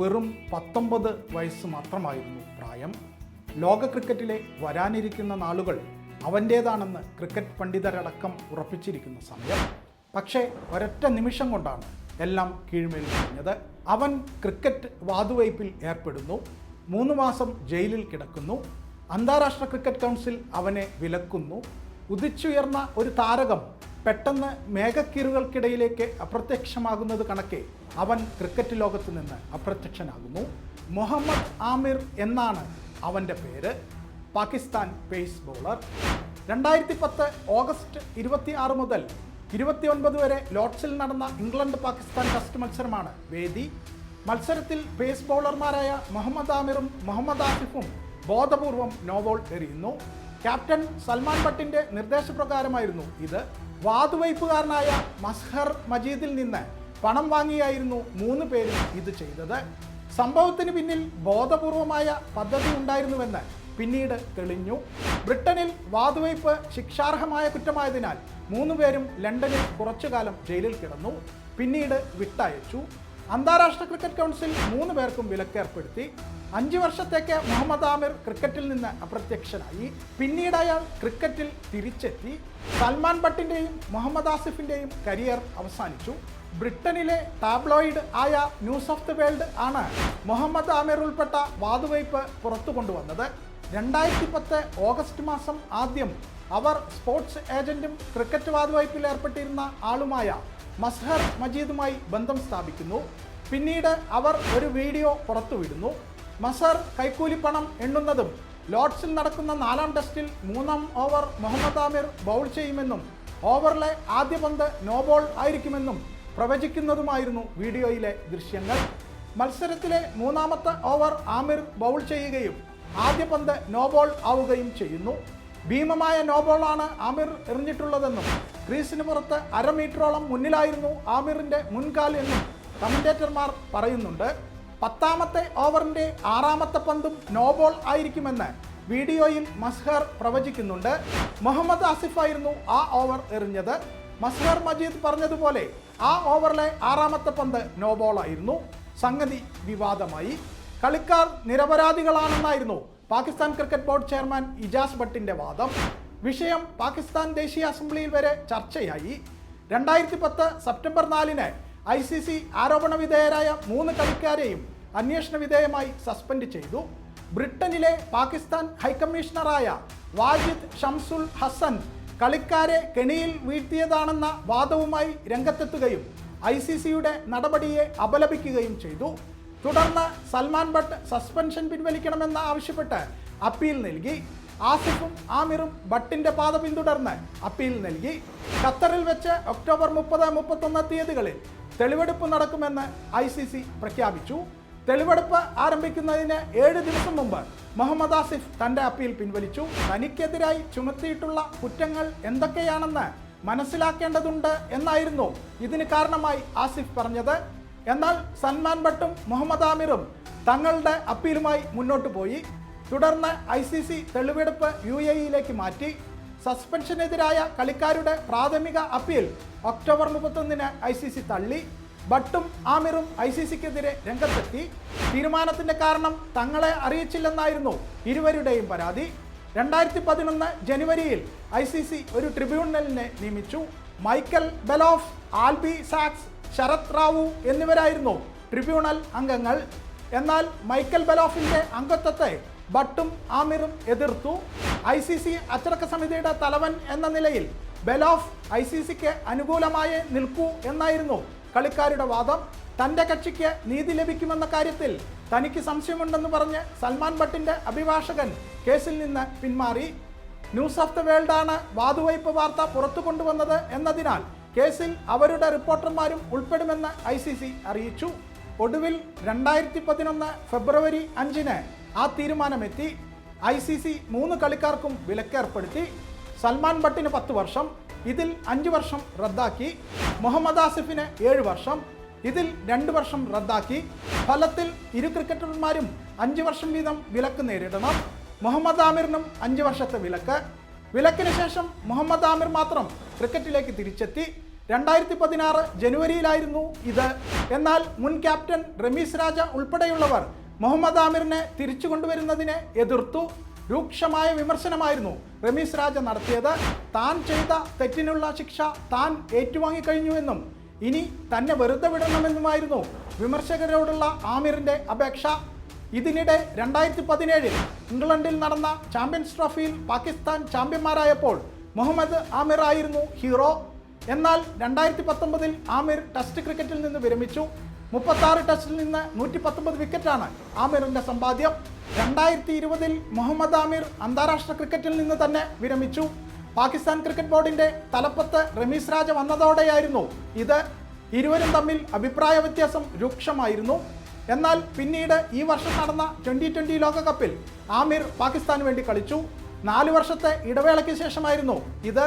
വെറും പത്തൊമ്പത് വയസ്സ് മാത്രമായിരുന്നു പ്രായം. ലോക ക്രിക്കറ്റിലെ വരാനിരിക്കുന്ന നാളുകൾ അവന്റേതാണെന്ന് ക്രിക്കറ്റ് പണ്ഡിതരടക്കം ഉറപ്പിച്ചിരിക്കുന്ന സമയം. പക്ഷേ ഒരൊറ്റ നിമിഷം കൊണ്ടാണ് എല്ലാം കീഴ്മേൽ കഴിഞ്ഞത് അവൻ ക്രിക്കറ്റ് വാതുവയ്പിൽ ഏർപ്പെടുന്നു. മൂന്ന് മാസം ജയിലിൽ കിടക്കുന്നു. അന്താരാഷ്ട്ര ക്രിക്കറ്റ് കൗൺസിൽ അവനെ വിലക്കുന്നു. ഉദിച്ചുയർന്ന ഒരു താരകം പെട്ടെന്ന് മേഘക്കീറുകൾക്കിടയിലേക്ക് അപ്രത്യക്ഷമാകുന്നത് കണക്കെ അവൻ ക്രിക്കറ്റ് ലോകത്ത് നിന്ന് അപ്രത്യക്ഷനാകുന്നു. മുഹമ്മദ് ആമിർ എന്നാണ് അവന്റെ പേര്. പാകിസ്ഥാൻ പേസ് ബോളർ രണ്ടായിരത്തി പത്ത് ഓഗസ്റ്റ് ഇരുപത്തി ആറ് മുതൽ ഇരുപത്തിയൊൻപത് വരെ ലോഡ്സിൽ നടന്ന ഇംഗ്ലണ്ട് പാകിസ്ഥാൻ ടെസ്റ്റ് മത്സരമാണ് വേദി. മത്സരത്തിൽ പേസ് ബോളർമാരായ മുഹമ്മദ് ആമിറും മുഹമ്മദ് ആസിഫും ബോധപൂർവം നോബോൾ എറിയുന്നു. ക്യാപ്റ്റൻ സൽമാൻ ഭട്ടിന്റെ നിർദ്ദേശപ്രകാരമായിരുന്നു ഇത്. വാതുവയ്പുകാരനായ മസ്ഹർ മജീദിൽ നിന്ന് പണം വാങ്ങിയായിരുന്നു മൂന്ന് പേരും ഇത് ചെയ്തത്. സംഭവത്തിന് പിന്നിൽ ബോധപൂർവമായ പദ്ധതി ഉണ്ടായിരുന്നുവെന്ന് പിന്നീട് തെളിഞ്ഞു. ബ്രിട്ടനിൽ വാതുവയ്പ് ശിക്ഷാർഹമായ കുറ്റമായതിനാൽ മൂന്ന് പേരും ലണ്ടനിൽ കുറച്ചുകാലം ജയിലിൽ കിടന്നു. പിന്നീട് വിട്ടയച്ചു. അന്താരാഷ്ട്ര ക്രിക്കറ്റ് കൗൺസിൽ മൂന്ന് പേർക്കും വിലക്കേർപ്പെടുത്തി. അഞ്ച് വർഷത്തേക്ക് മുഹമ്മദ് ആമിർ ക്രിക്കറ്റിൽ നിന്ന് അപ്രത്യക്ഷനായി. പിന്നീട് അയാൾ ക്രിക്കറ്റിൽ തിരിച്ചെത്തി. സൽമാൻ ഭട്ടിന്റെയും മുഹമ്മദ് ആസിഫിന്റെയും കരിയർ അവസാനിച്ചു. ബ്രിട്ടനിലെ ടാബ്ലോയിഡ് ആയ ന്യൂസ് ഓഫ് ദി വേൾഡ് ആണ് മുഹമ്മദ് ആമിർ ഉൾപ്പെട്ട വാതുവയ്പ് പുറത്തു കൊണ്ടുവന്നത്. രണ്ടായിരത്തി പത്ത് ഓഗസ്റ്റ് മാസം ആദ്യം അവർ സ്പോർട്സ് ഏജന്റും ക്രിക്കറ്റ് വാതുവയ്പിൽ ഏർപ്പെട്ടിരുന്ന ആളുമായ മസ്ഹർ മജീദുമായി ബന്ധം സ്ഥാപിക്കുന്നു. പിന്നീട് അവർ ഒരു വീഡിയോ പുറത്തുവിടുന്നു. മസർ കൈക്കൂലി പണം എണ്ണുന്നതും ലോഡ്സിൽ നടക്കുന്ന നാലാം ടെസ്റ്റിൽ മൂന്നാം ഓവർ മുഹമ്മദ് ആമിർ ബൗൾ ചെയ്യുമെന്നും ഓവറിലെ ആദ്യ പന്ത് നോ ബോൾ ആയിരിക്കുമെന്നും പ്രവചിക്കുന്നതുമായിരുന്നു വീഡിയോയിലെ ദൃശ്യങ്ങൾ. മത്സരത്തിലെ മൂന്നാമത്തെ ഓവർ ആമിർ ബൗൾ ചെയ്യുകയും ആദ്യ പന്ത് നോ ബോൾ ആവുകയും ചെയ്യുന്നു. ഭീമമായ നോ ബോളാണ് ആമിർ എറിഞ്ഞിട്ടുള്ളതെന്നും ക്രീസിന് പുറത്ത് അരമീറ്ററോളം മുന്നിലായിരുന്നു ആമിറിന്റെ മുൻകാൽ എന്നും കമന്റേറ്റർമാർ പറയുന്നുണ്ട്. പത്താമത്തെ ഓവറിന്റെ ആറാമത്തെ പന്തും നോബോൾ ആയിരിക്കുമെന്ന് വീഡിയോയിൽ മസ്ഹർ പ്രവചിക്കുന്നുണ്ട്. മുഹമ്മദ് ആസിഫായിരുന്നു ആ ഓവർ എറിഞ്ഞത്. മസ്ഹർ മജീദ് പറഞ്ഞതുപോലെ ആ ഓവറിലെ ആറാമത്തെ പന്ത് നോ ബോൾ ആയിരുന്നു. സംഗതി വിവാദമായി. കളിക്കാർ നിരപരാധികളാണെന്നായിരുന്നു Pakistan cricket board chairman Ijaz ഭട്ടിന്റെ വാദം. വിഷയം പാകിസ്ഥാൻ ദേശീയ അസംബ്ലിയിൽ വരെ ചർച്ചയായി. രണ്ടായിരത്തി പത്ത് സെപ്റ്റംബർ നാലിന് ഐ സി സി ആരോപണ വിധേയരായ മൂന്ന് കളിക്കാരെയും അന്വേഷണ വിധേയമായി സസ്പെൻഡ് ചെയ്തു. ബ്രിട്ടനിലെ പാകിസ്ഥാൻ ഹൈക്കമ്മീഷണറായ വാജിദ് ഷംസുൽ ഹസൻ കളിക്കാരെ കെണിയിൽ വീഴ്ത്തിയതാണെന്ന വാദവുമായി രംഗത്തെത്തുകയും ഐ സി സിയുടെ നടപടിയെ അപലപിക്കുകയും ചെയ്തു. തുടർന്ന് സൽമാൻ ഭട്ട് സസ്പെൻഷൻ പിൻവലിക്കണമെന്ന് ആവശ്യപ്പെട്ട് അപ്പീൽ നൽകി. ആസിഫും ആമിറും ഭട്ടിന്റെ പാത പിന്തുടർന്ന് അപ്പീൽ നൽകി. ഖത്തറിൽ വെച്ച് ഒക്ടോബർ മുപ്പത് മുപ്പത്തൊന്ന് തീയതികളിൽ തെളിവെടുപ്പ് നടക്കുമെന്ന് ഐ സി സി പ്രഖ്യാപിച്ചു. തെളിവെടുപ്പ് ആരംഭിക്കുന്നതിന് ഏഴ് ദിവസം മുമ്പ് മുഹമ്മദ് ആസിഫ് തന്റെ അപ്പീൽ പിൻവലിച്ചു. തനിക്കെതിരായി ചുമത്തിയിട്ടുള്ള കുറ്റങ്ങൾ എന്തൊക്കെയാണെന്ന് മനസ്സിലാക്കേണ്ടതുണ്ട് എന്നായിരുന്നു ഇതിന് കാരണമായി ആസിഫ് പറഞ്ഞത്. എന്നാൽ സൽമാൻ ഭട്ടും മുഹമ്മദ് ആമിറും തങ്ങളുടെ അപ്പീലുമായി മുന്നോട്ട് പോയി. തുടർന്ന് ഐ സി സി തെളിവെടുപ്പ് യു എ ഇയിലേക്ക് മാറ്റി. സസ്പെൻഷനെതിരായ കളിക്കാരുടെ പ്രാഥമിക അപ്പീൽ ഒക്ടോബർ മുപ്പത്തൊന്നിന് ഐ സി സി തള്ളി ബട്ടും ആമിറും ഐ സി സിക്കെതിരെ രംഗത്തെത്തി. തീരുമാനത്തിന്റെ കാരണം തങ്ങളെ അറിയിച്ചില്ലെന്നായിരുന്നു ഇരുവരുടെയും പരാതി. രണ്ടായിരത്തി പതിനൊന്ന് ജനുവരിയിൽ ഐ സി സി ഒരു ട്രിബ്യൂണലിനെ നിയമിച്ചു. മൈക്കൽ ബെലോഫ് ആൽബി സാക്സ് ശരത് റാവു എന്നിവരായിരുന്നു ട്രിബ്യൂണൽ അംഗങ്ങൾ. എന്നാൽ മൈക്കൽ ബെലോഫിന്റെ അംഗത്വത്തെ ഭട്ടും ആമിറും എതിർത്തു. ഐ സി സി അച്ചടക്ക സമിതിയുടെ തലവൻ എന്ന നിലയിൽ ബെലോഫ് ഐ സി സിക്ക് അനുകൂലമായി നിൽക്കൂ എന്നായിരുന്നു കളിക്കാരുടെ വാദം. തന്റെ കക്ഷിക്ക് നീതി ലഭിക്കുമെന്ന കാര്യത്തിൽ തനിക്ക് സംശയമുണ്ടെന്ന് പറഞ്ഞ് സൽമാൻ ഭട്ടിന്റെ അഭിഭാഷകൻ കേസിൽ നിന്ന് പിന്മാറി. ന്യൂസ് ഓഫ് ദ വേൾഡ് ആണ് വാതുവയ്പ് വാർത്ത പുറത്തു കൊണ്ടുവന്നത് എന്നതിനാൽ കേസിൽ അവരുടെ റിപ്പോർട്ടർമാരും ഉൾപ്പെടുമെന്ന് ഐ അറിയിച്ചു. ഒടുവിൽ രണ്ടായിരത്തി പതിനൊന്ന് ഫെബ്രുവരി അഞ്ചിന് ആ തീരുമാനമെത്തി ഐ സി സി മൂന്ന് കളിക്കാർക്കും വിലക്കേർപ്പെടുത്തി സൽമാൻ ഭട്ടിന് പത്ത് വർഷം ഇതിൽ അഞ്ച് വർഷം റദ്ദാക്കി മുഹമ്മദ് ആസിഫിന് ഏഴ് വർഷം ഇതിൽ രണ്ട് വർഷം റദ്ദാക്കി ഫലത്തിൽ ഇരു ക്രിക്കറ്റർമാരും അഞ്ച് വർഷം വീതം വിലക്ക് നേരിടണം മുഹമ്മദ് ആമിറിനും അഞ്ച് വർഷത്തെ വിലക്ക്. വിലക്കിന് ശേഷം മുഹമ്മദ് ആമിർ മാത്രം ക്രിക്കറ്റിലേക്ക് തിരിച്ചെത്തി. രണ്ടായിരത്തി പതിനാറ് ജനുവരിയിലായിരുന്നു ഇത്. എന്നാൽ മുൻ ക്യാപ്റ്റൻ റമീസ് രാജ ഉൾപ്പെടെയുള്ളവർ മുഹമ്മദ് ആമിറിനെ തിരിച്ചു കൊണ്ടുവരുന്നതിനെ എതിർത്തു രൂക്ഷമായ വിമർശനമായിരുന്നു റമീസ് രാജ നടത്തിയത്. താൻ ചെയ്ത തെറ്റിനുള്ള ശിക്ഷ താൻ ഏറ്റുവാങ്ങിക്കഴിഞ്ഞുവെന്നും ഇനി തന്നെ വെറുതെ വിടണമെന്നുമായിരുന്നു വിമർശകരോടുള്ള ആമിറിന്റെ അപേക്ഷ. ഇതിനിടെ രണ്ടായിരത്തി പതിനേഴിൽ ഇംഗ്ലണ്ടിൽ നടന്ന ചാമ്പ്യൻസ് ട്രോഫിയിൽ പാകിസ്ഥാൻ ചാമ്പ്യന്മാരായപ്പോൾ മുഹമ്മദ് ആമിർ ആയിരുന്നു ഹീറോ. എന്നാൽ രണ്ടായിരത്തി പത്തൊമ്പതിൽ ആമിർ ടെസ്റ്റ് ക്രിക്കറ്റിൽ നിന്ന് വിരമിച്ചു. മുപ്പത്താറ് ടെസ്റ്റിൽ നിന്ന് നൂറ്റി പത്തൊമ്പത് വിക്കറ്റാണ് ആമിറിന്റെ സമ്പാദ്യം. രണ്ടായിരത്തി ഇരുപതിൽ മുഹമ്മദ് ആമിർ അന്താരാഷ്ട്ര ക്രിക്കറ്റിൽ നിന്ന് തന്നെ വിരമിച്ചു. പാകിസ്ഥാൻ ക്രിക്കറ്റ് ബോർഡിന്റെ തലപ്പത്ത് റമീസ് രാജ വന്നതോടെയായിരുന്നു ഇത്. ഇരുവരും തമ്മിൽ അഭിപ്രായ വ്യത്യാസം രൂക്ഷമായിരുന്നു. എന്നാൽ പിന്നീട് ഈ വർഷം നടന്ന ട്വന്റി ട്വന്റി ലോകകപ്പിൽ ആമിർ പാകിസ്ഥാന് വേണ്ടി കളിച്ചു. നാല് വർഷത്തെ ഇടവേളയ്ക്ക് ശേഷമായിരുന്നു ഇത്.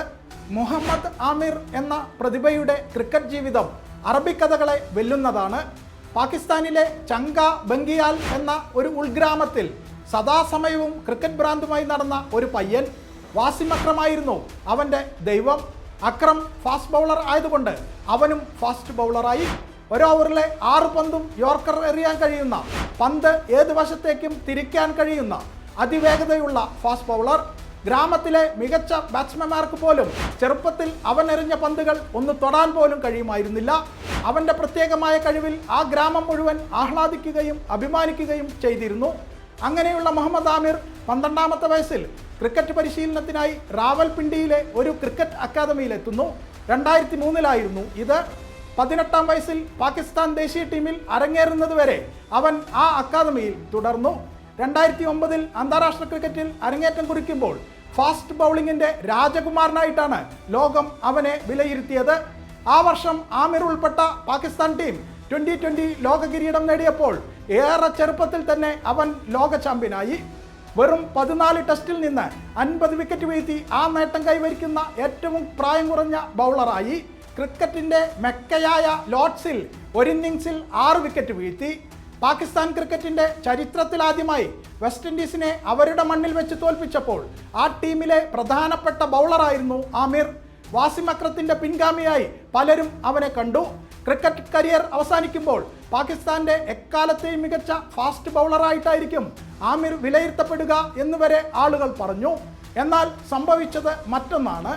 മുഹമ്മദ് ആമിർ എന്ന പ്രതിഭയുടെ ക്രിക്കറ്റ് ജീവിതം അറബിക്കഥകളെ വെല്ലുന്നതാണ്. പാകിസ്ഥാനിലെ ചങ്ക ബംഗിയാൽ എന്ന ഒരു ഉൾഗ്രാമത്തിൽ സദാസമയവും ക്രിക്കറ്റ് ഭ്രാന്തുമായി നടന്ന ഒരു പയ്യൻ വാസിം അക്രമായിരുന്നു അവന്റെ ദൈവം. അക്രം ഫാസ്റ്റ് ബൗളർ ആയതുകൊണ്ട് അവനും ഫാസ്റ്റ് ബൗളറായി. ഒരു ഓവറിലെ ആറ് പന്തും യോർക്കർ എറിയാൻ കഴിയുന്ന പന്ത് ഏത് വശത്തേക്കും തിരിക്കാൻ കഴിയുന്ന അതിവേഗതയുള്ള ഫാസ്റ്റ് ബൗളർ. ഗ്രാമത്തിലെ മികച്ച ബാറ്റ്സ്മാൻമാർക്ക് പോലും ചെറുപ്പത്തിൽ അവൻ എറിഞ്ഞ പന്തുകൾ ഒന്ന് തൊടാൻ പോലും കഴിയുമായിരുന്നില്ല. അവന്റെ പ്രത്യേകമായ കഴിവിൽ ആ ഗ്രാമം മുഴുവൻ ആഹ്ലാദിക്കുകയും അഭിമാനിക്കുകയും ചെയ്തിരുന്നു. അങ്ങനെയുള്ള മുഹമ്മദ് ആമിർ പന്ത്രണ്ടാമത്തെ വയസ്സിൽ ക്രിക്കറ്റ് പരിശീലനത്തിനായി റാവൽപിണ്ടിയിലെ ഒരു ക്രിക്കറ്റ് അക്കാദമിയിലെത്തുന്നു രണ്ടായിരത്തി മൂന്നിലായിരുന്നു ഇത്. പതിനെട്ടാം വയസ്സിൽ പാകിസ്ഥാൻ ദേശീയ ടീമിൽ അരങ്ങേറുന്നതുവരെ അവൻ ആ അക്കാദമിയിൽ തുടർന്നു. രണ്ടായിരത്തി ഒമ്പതിൽ അന്താരാഷ്ട്ര ക്രിക്കറ്റിൽ അരങ്ങേറ്റം കുറിക്കുമ്പോൾ ഫാസ്റ്റ് ബൗളിങ്ങിന്റെ രാജകുമാരനായിട്ടാണ് ലോകം അവനെ വിലയിരുത്തിയത്. ആ വർഷം ആമിർ ഉൾപ്പെട്ട പാകിസ്ഥാൻ ടീം ട്വന്റി ട്വന്റി ലോക കിരീടം നേടിയപ്പോൾ ഏറെ ചെറുപ്പത്തിൽ തന്നെ അവൻ ലോക ചാമ്പ്യനായി. വെറും പതിനാല് ടെസ്റ്റിൽ നിന്ന് അൻപത് വിക്കറ്റ് വീഴ്ത്തി ആ നേട്ടം കൈവരിക്കുന്ന ഏറ്റവും പ്രായം കുറഞ്ഞ ബൗളറായി. ക്രിക്കറ്റിന്റെ മെക്കയായ ലോഡ്സിൽ ഒരു ഇന്നിങ്സിൽ ആറ് വിക്കറ്റ് വീഴ്ത്തി. പാകിസ്ഥാൻ ക്രിക്കറ്റിന്റെ ചരിത്രത്തിലാദ്യമായി വെസ്റ്റ് ഇൻഡീസിനെ അവരുടെ മണ്ണിൽ വെച്ച് തോൽപ്പിച്ചപ്പോൾ ആ ടീമിലെ പ്രധാനപ്പെട്ട ബൗളറായിരുന്നു ആമിർ. വാസിം അക്രത്തിന്റെ പിൻഗാമിയായി പലരും അവനെ കണ്ടു. ക്രിക്കറ്റ് കരിയർ അവസാനിക്കുമ്പോൾ പാകിസ്ഥാന്റെ എക്കാലത്തെയും മികച്ച ഫാസ്റ്റ് ബൗളറായിട്ടായിരിക്കും ആമിർ വിലയിരുത്തപ്പെടുക എന്നുവരെ ആളുകൾ പറഞ്ഞു. എന്നാൽ സംഭവിച്ചത് മറ്റൊന്നാണ്.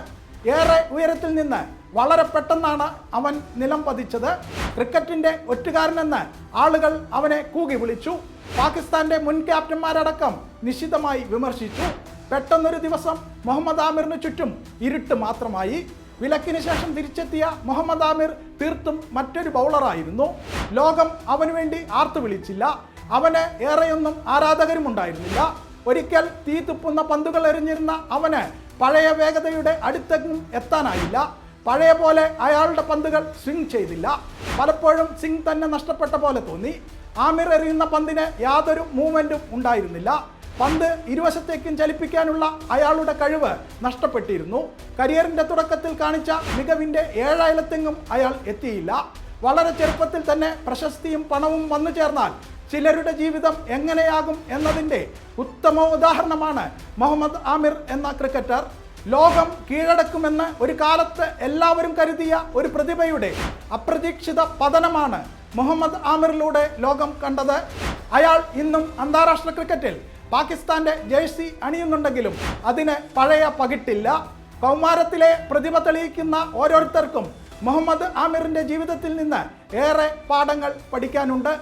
ഏറെ ഉയരത്തിൽ നിന്ന് വളരെ പെട്ടെന്നാണ് അവൻ നിലം പതിച്ചത്. ക്രിക്കറ്റിന്റെ ഒറ്റുകാരനെന്ന് ആളുകൾ അവനെ കൂകി വിളിച്ചു. പാകിസ്ഥാന്റെ മുൻ ക്യാപ്റ്റന്മാരടക്കം നിശിതമായി വിമർശിച്ചു. പെട്ടെന്നൊരു ദിവസം മുഹമ്മദ് ആമിറിന് ചുറ്റും ഇരുട്ട് മാത്രമായി. വിലക്കിന് ശേഷം തിരിച്ചെത്തിയ മുഹമ്മദ് ആമിർ തീർത്തും മറ്റൊരു ബൗളറായിരുന്നു. ലോകം അവന് വേണ്ടി ആർത്തു വിളിച്ചില്ല. അവന് ഏറെയൊന്നും ആരാധകരും ഉണ്ടായിരുന്നില്ല ഒരിക്കൽ തീ തുപ്പുന്ന പന്തുകൾ എറിഞ്ഞിരുന്ന അവന് പഴയ വേഗതയുടെ അടുത്തെങ്ങും എത്താനായില്ല. പഴയ പോലെ അയാളുടെ പന്തുകൾ സ്വിംഗ് ചെയ്തില്ല. പലപ്പോഴും സിംഗ് തന്നെ നഷ്ടപ്പെട്ട പോലെ തോന്നി. ആമിർ എറിയുന്ന പന്തിന് യാതൊരു മൂവ്മെന്റും ഉണ്ടായിരുന്നില്ല. പന്ത് ഇരുവശത്തേക്കും ചലിപ്പിക്കാനുള്ള അയാളുടെ കഴിവ് നഷ്ടപ്പെട്ടിരുന്നു. കരിയറിന്റെ തുടക്കത്തിൽ കാണിച്ച മികവിന്റെ ഏഴായിലത്തെങ്ങും അയാൾ എത്തിയില്ല. വളരെ ചെറുപ്പത്തിൽ തന്നെ പ്രശസ്തിയും പണവും വന്നു ചേർന്നാൽ ചിലരുടെ ജീവിതം എങ്ങനെയാകും എന്നതിന്റെ ഉത്തമ ഉദാഹരണമാണ് മുഹമ്മദ് ആമിർ എന്ന ക്രിക്കറ്റർ. ലോകം കീഴടക്കുമെന്ന് ഒരു കാലത്ത് എല്ലാവരും കരുതിയ ഒരു പ്രതിഭയുടെ അപ്രതീക്ഷിത പതനമാണ് മുഹമ്മദ് ആമിറിലൂടെ ലോകം കണ്ടത്. അയാൾ ഇന്നും അന്താരാഷ്ട്ര ക്രിക്കറ്റിൽ പാകിസ്ഥാന്റെ ജേഴ്സി അണിയുന്നുണ്ടെങ്കിലും അതിന് പഴയ പകിട്ടില്ല. കൗമാരത്തിലെ പ്രതിഭ തെളിയിക്കുന്ന ഓരോരുത്തർക്കും മുഹമ്മദ് ആമിറിന്റെ ജീവിതത്തിൽ നിന്ന് ഏറെ പാഠങ്ങൾ പഠിക്കാനുണ്ട്.